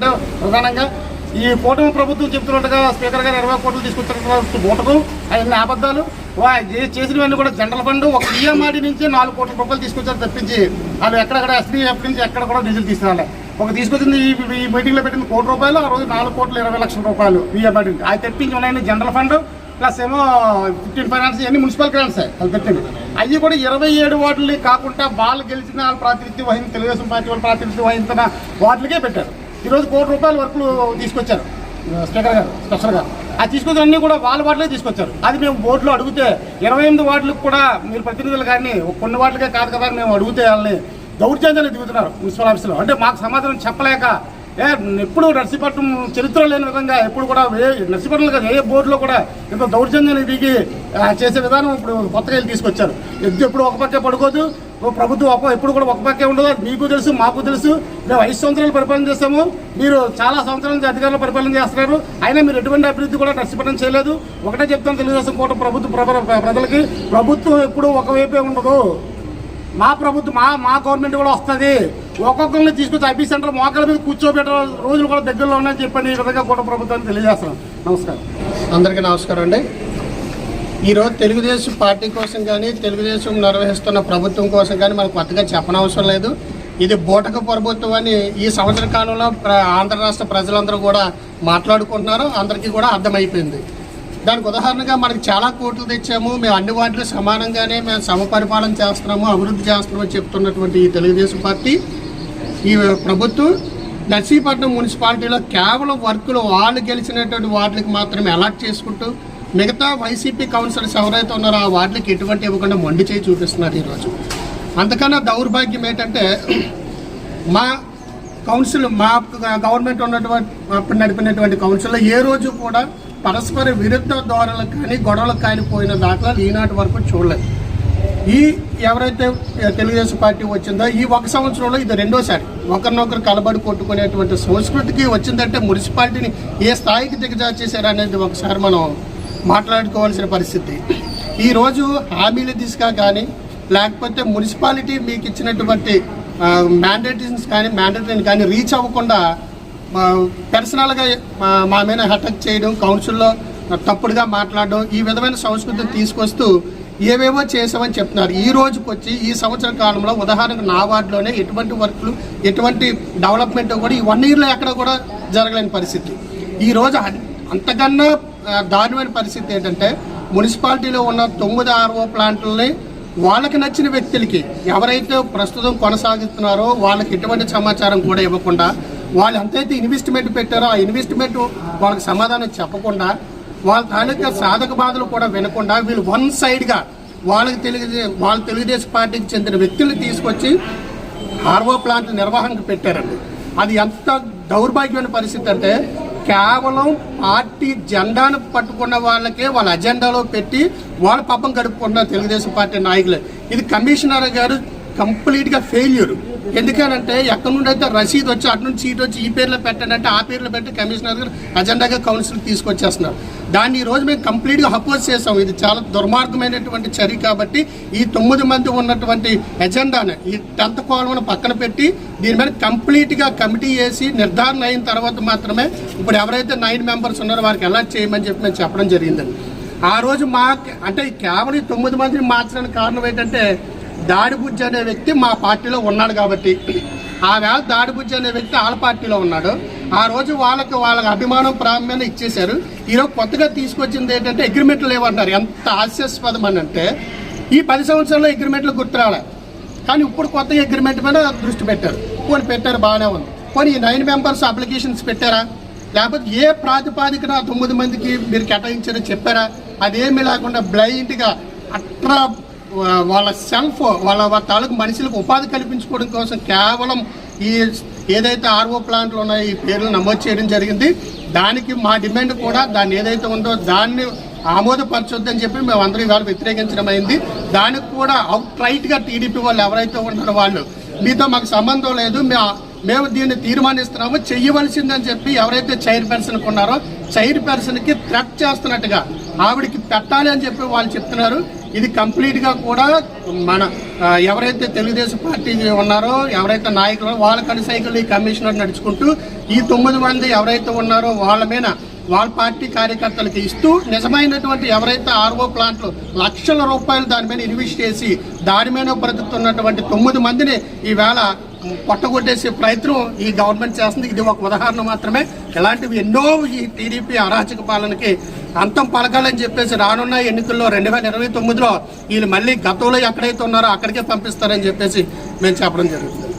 ప్రధానంగా ఈ కూటమి ప్రభుత్వం చెప్తున్నట్టుగా స్పీకర్ గారు ఇరవై కోట్లు తీసుకొచ్చినటువంటి బూటకం అవన్నీ అబద్ధాలు. వా చేసినవన్నీ కూడా జనరల్ ఫండ్. ఒక ఈఎంఆర్డీ నుంచి నాలుగు కోట్ల రూపాయలు తీసుకొచ్చారు తప్పించి వాళ్ళు ఎక్కడెక్కడ ఎస్డీఎఫ్ నుంచి ఎక్కడ కూడా నిధులు తీసుకురాలే. ఒక తీసుకొచ్చింది ఈ ఈ మీటింగ్లో పెట్టింది కోటి రూపాయలు ఆ రోజు నాలుగు కోట్ల ఇరవై లక్షల రూపాయలు ఈఎంఆర్డీ అది తెప్పించి ఉన్నాయండి జనరల్ ఫండ్ ప్లస్ ఏమో ఫిఫ్టీన్ ఫైనాన్స్ ఇవన్నీ మున్సిపల్ గ్రాంట్స్ అది పెట్టింది అవి కూడా ఇరవై ఏడు వాటిని కాకుండా వాళ్ళు గెలిచిన వాళ్ళు ప్రాతినిధ్యం వహించిన తెలుగుదేశం పార్టీ వాళ్ళు ప్రాతినిధ్యం వహించిన వాటికే పెట్టారు. ఈరోజు కోటి రూపాయల వర్కులు తీసుకొచ్చారు స్పీకర్ గారు స్పెషల్ గారు. అది తీసుకొచ్చిన కూడా వాళ్ళ వాటిలో తీసుకొచ్చారు. అది మేము బోర్డులో అడిగితే ఇరవై ఎనిమిది వాటిలకు కూడా మీరు ప్రతినిధులు కానీ కొన్ని వాటికే కాదు కదా అని మేము అడిగితే వాళ్ళని దౌర్జన్యాలు దిగుతున్నారు మున్సిపల్ ఆఫీసులో. అంటే మాకు సమాధానం చెప్పలేక ఏ ఎప్పుడు నర్సీపట్నం చరిత్ర లేని విధంగా ఎప్పుడు కూడా ఏ నర్సీపట్నం కాదు ఏ బోర్డులో కూడా ఇంత దౌర్జన్యాన్ని దిగి చేసే విధానం ఇప్పుడు కొత్తగా తీసుకొచ్చారు. ఎద్దు ఎప్పుడు ఒక పక్కే పడుకోదు ప్రభుత్వం ఒక ఎప్పుడు కూడా ఒక పక్కే ఉండదు. మీకు తెలుసు మాకు తెలుసు. మేము ఐదు సంవత్సరాలు పరిపాలన చేస్తాము. మీరు చాలా సంవత్సరాల నుంచి అధికారులు పరిపాలన చేస్తున్నారు. అయినా మీరు ఎటువంటి అభివృద్ధి కూడా నష్టపడం చేయలేదు. ఒకటే చెప్తాను తెలుగుదేశం కూడా ప్రభుత్వ ప్ర- ప్రజలకి. ప్రభుత్వం ఎప్పుడు ఒకవైపే ఉండదు. మా ప్రభుత్వం మా మా గవర్నమెంట్ కూడా వస్తుంది. ఒక్కొక్కరిని తీసుకొచ్చి ఐపీ సెంటర్ మోకాల మీద కూర్చోబెట్టే రోజులు కూడా దగ్గరలో ఉన్నాయని చెప్పండి ఈ విధంగా కూడా ప్రభుత్వాన్ని తెలియజేస్తున్నాం. నమస్కారం. అందరికీ నమస్కారం అండి. ఈరోజు తెలుగుదేశం పార్టీ కోసం కానీ తెలుగుదేశం నిర్వహిస్తున్న ప్రభుత్వం కోసం కానీ మనకు కొత్తగా చెప్పనవసరం లేదు. ఇది బూటక ప్రభుత్వం అని ఈ సంవత్సర కాలంలో ప్ర- ఆంధ్ర రాష్ట్ర ప్రజలందరూ కూడా మాట్లాడుకుంటున్నారు. అందరికీ కూడా అర్థమైపోయింది. దానికి ఉదాహరణగా మనకి చాలా కోట్లు తెచ్చాము. మేము అన్ని వాటిలో సమానంగానే మేము సమపరిపాలన చేస్తున్నాము అభివృద్ధి చేస్తున్నామని చెప్తున్నటువంటి ఈ తెలుగుదేశం పార్టీ ఈ ప్రభుత్వం నర్సీపట్నం మున్సిపాలిటీలో కేవలం వర్కులు వాళ్ళు గెలిచినటువంటి వాటికి మాత్రమే అలాట్ చేసుకుంటూ మిగతా వైసీపీ కౌన్సిలర్స్ ఎవరైతే ఉన్నారో ఆ వార్డులకి ఎటువంటి ఇవ్వకుండా మొండి చేయి చూపిస్తున్నారు ఈరోజు. అంతకన్నా దౌర్భాగ్యం ఏంటంటే మా కౌన్సిల్ మా గవర్నమెంట్ ఉన్నటువంటి అప్పుడు నడిపినటువంటి కౌన్సిల్లో ఏ రోజు కూడా పరస్పర విరుద్ధ ధోరణులకు కానీ గొడవలకు కానీ పోయిన దాఖలాలు ఈనాటి వరకు చూడలేదు. ఈ ఎవరైతే తెలుగుదేశం పార్టీ వచ్చిందో ఈ ఒక సంవత్సరంలో ఇది రెండోసారి ఒకరినొకరు కలబడి కొట్టుకునేటువంటి సంస్కృతికి వచ్చిందంటే మున్సిపాలిటీని ఏ స్థాయికి దిగజార్చేశారు అనేది ఒకసారి మనం మాట్లాడుకోవాల్సిన పరిస్థితి. ఈరోజు హామీల దిశగా కానీ లేకపోతే మున్సిపాలిటీ మీకు ఇచ్చినటువంటి మ్యాండేటరీస్ కానీ మ్యాండేటరీని కానీ రీచ్ అవ్వకుండా పర్సనల్గా మా మీద అటాక్ చేయడం కౌన్సిల్లో తప్పుడుగా మాట్లాడడం ఈ విధమైన సంస్కృతిని తీసుకొస్తూ ఏవేవో చేసామని చెప్తున్నారు. ఈ రోజుకి వచ్చి ఈ సంవత్సర కాలంలో ఉదాహరణకు నా వార్డులోనే ఎటువంటి వర్క్లు ఎటువంటి డెవలప్మెంట్ కూడా ఈ వన్ ఇయర్లో ఎక్కడ కూడా జరగలేని పరిస్థితి. ఈ రోజు అంతకన్నా దారుణమైన పరిస్థితి ఏంటంటే మున్సిపాలిటీలో ఉన్న తొమ్మిది ఆర్ఓ ప్లాంట్లని వాళ్ళకి నచ్చిన వ్యక్తులకి ఎవరైతే ప్రస్తుతం కొనసాగిస్తున్నారో వాళ్ళకి ఎటువంటి సమాచారం కూడా ఇవ్వకుండా వాళ్ళు ఎంతైతే ఇన్వెస్ట్మెంట్ పెట్టారో ఆ ఇన్వెస్ట్మెంట్ వాళ్ళకి సమాధానం చెప్పకుండా వాళ్ళ తాలూకా సాధక బాధలు కూడా వినకుండా వీళ్ళు వన్ సైడ్గా వాళ్ళకి తెలుగు వాళ్ళ తెలుగుదేశం పార్టీకి చెందిన వ్యక్తులు తీసుకొచ్చి ఆర్ఓ ప్లాంట్ నిర్వహణకు పెట్టారండి. అది ఎంత దౌర్భాగ్యమైన పరిస్థితి అంటే కేవలం పార్టీ జెండాను పట్టుకున్న వాళ్ళకే వాళ్ళ అజెండాలో పెట్టి వాళ్ళ పాపం గడుపుకుంటున్నారు తెలుగుదేశం పార్టీ నాయకులు. ఇది కమిషనర్ గారు కంప్లీట్గా ఫెయిల్యూర్. ఎందుకనంటే ఎక్కడి నుండి అయితే రసీదు వచ్చి అటు నుంచి సీట్ వచ్చి ఈ పేర్లో పెట్టాడంటే ఆ పేర్లో పెట్టి కమిషనర్ గారు అజెండాగా కౌన్సిల్ తీసుకొచ్చేస్తున్నారు. దాన్ని ఈ రోజు మేము కంప్లీట్గా అపోజ్ చేసాం ఇది చాలా దుర్మార్గమైనటువంటి చర్య కాబట్టి ఈ తొమ్మిది మంది ఉన్నటువంటి ఎజెండాను ఈ టెన్త్ కాలంను పక్కన పెట్టి దీని మీద కంప్లీట్గా కమిటీ వేసి నిర్ధారణ అయిన తర్వాత మాత్రమే ఇప్పుడు ఎవరైతే నైన్ మెంబర్స్ ఉన్నారో వారికి ఎలా చేయమని చెప్పి మేము చెప్పడం జరిగిందండి. ఆ రోజు మా అంటే కేవలం తొమ్మిది మందిని మార్చడానికి కారణం ఏంటంటే దాడిబుజ్జి అనే వ్యక్తి మా పార్టీలో ఉన్నాడు కాబట్టి. ఆవేళ దాడిబుజ్జి అనే వ్యక్తి వాళ్ళ పార్టీలో ఉన్నాడు. ఆ రోజు వాళ్ళకి వాళ్ళకి అభిమానం ప్రారంభమైన ఇచ్చేశారు. ఈరోజు కొత్తగా తీసుకొచ్చింది ఏంటంటే అగ్రిమెంట్లు లేవన్నారు ఎంత హాస్యాస్పదం అని అంటే ఈ పది సంవత్సరాల్లో అగ్రిమెంట్లు గుర్తురాలే కానీ ఇప్పుడు కొత్త అగ్రిమెంట్ మీద దృష్టి పెట్టారు. కొన్ని పెట్టారు బాగానే ఉంది. కొన్ని ఈ నైన్ మెంబర్స్ అప్లికేషన్స్ పెట్టారా? లేకపోతే ఏ ప్రాతిపాదికన తొమ్మిది మందికి మీరు కేటాయించారో చెప్పారా? అదేమీ లేకుండా బ్లైండ్గా అట్రా వాళ్ళ సెల్ఫ్ వాళ్ళ తాలూకు మనుషులకు ఉపాధి కల్పించుకోవడం కోసం కేవలం ఈ ఏదైతే ఆర్ఓ ప్లాంట్లు ఉన్నాయో ఈ పేర్లు నమోదు చేయడం జరిగింది. దానికి మా డిమాండ్ కూడా దాన్ని ఏదైతే ఉందో దాన్ని ఆమోదపరచొద్దని చెప్పి మేము అందరం ఇవాళ వ్యతిరేకించడం అయింది. దానికి కూడా అవుట్ రైట్గా టీడీపీ వాళ్ళు ఎవరైతే ఉన్నారో వాళ్ళు మీతో మాకు సంబంధం లేదు మేము మేము దీన్ని తీర్మానిస్తున్నాము చెయ్యవలసిందని చెప్పి ఎవరైతే చైర్ పర్సన్ ఉన్నారో చైర్ పర్సన్కి థ్రెట్ చేస్తున్నట్టుగా ఆవిడకి పెట్టాలి అని చెప్పి వాళ్ళు చెప్తున్నారు. ఇది కంప్లీట్గా కూడా మన ఎవరైతే తెలుగుదేశం పార్టీ ఉన్నారో ఎవరైతే నాయకులు వాళ్ళ కనుసైకిల్ ఈ కమిషనర్ నడుచుకుంటూ ఈ తొమ్మిది మంది ఎవరైతే ఉన్నారో వాళ్ళ మీద వాళ్ళ పార్టీ కార్యకర్తలకి ఇస్తూ నిజమైనటువంటి ఎవరైతే ఆర్ఓ ప్లాంట్లు లక్షల రూపాయలు దాని మీద ఇన్వెస్ట్ చేసి దాని మీద బ్రతుకుతున్నటువంటి తొమ్మిది మందిని ఈవేళ కొట్టగొట్టేసే ప్రయత్నం ఈ గవర్నమెంట్ చేస్తుంది. ఇది ఒక ఉదాహరణ మాత్రమే. ఇలాంటివి ఎన్నో ఈ టీడీపీ అరాచక పాలనకి అంతం పలకాలని చెప్పేసి రానున్న ఎన్నికల్లో రెండు వేల ఇరవై తొమ్మిదిలో వీళ్ళు మళ్ళీ గతంలో ఎక్కడైతే ఉన్నారో అక్కడికే పంపిస్తారని చెప్పేసి మేము చెప్పడం జరుగుతుంది.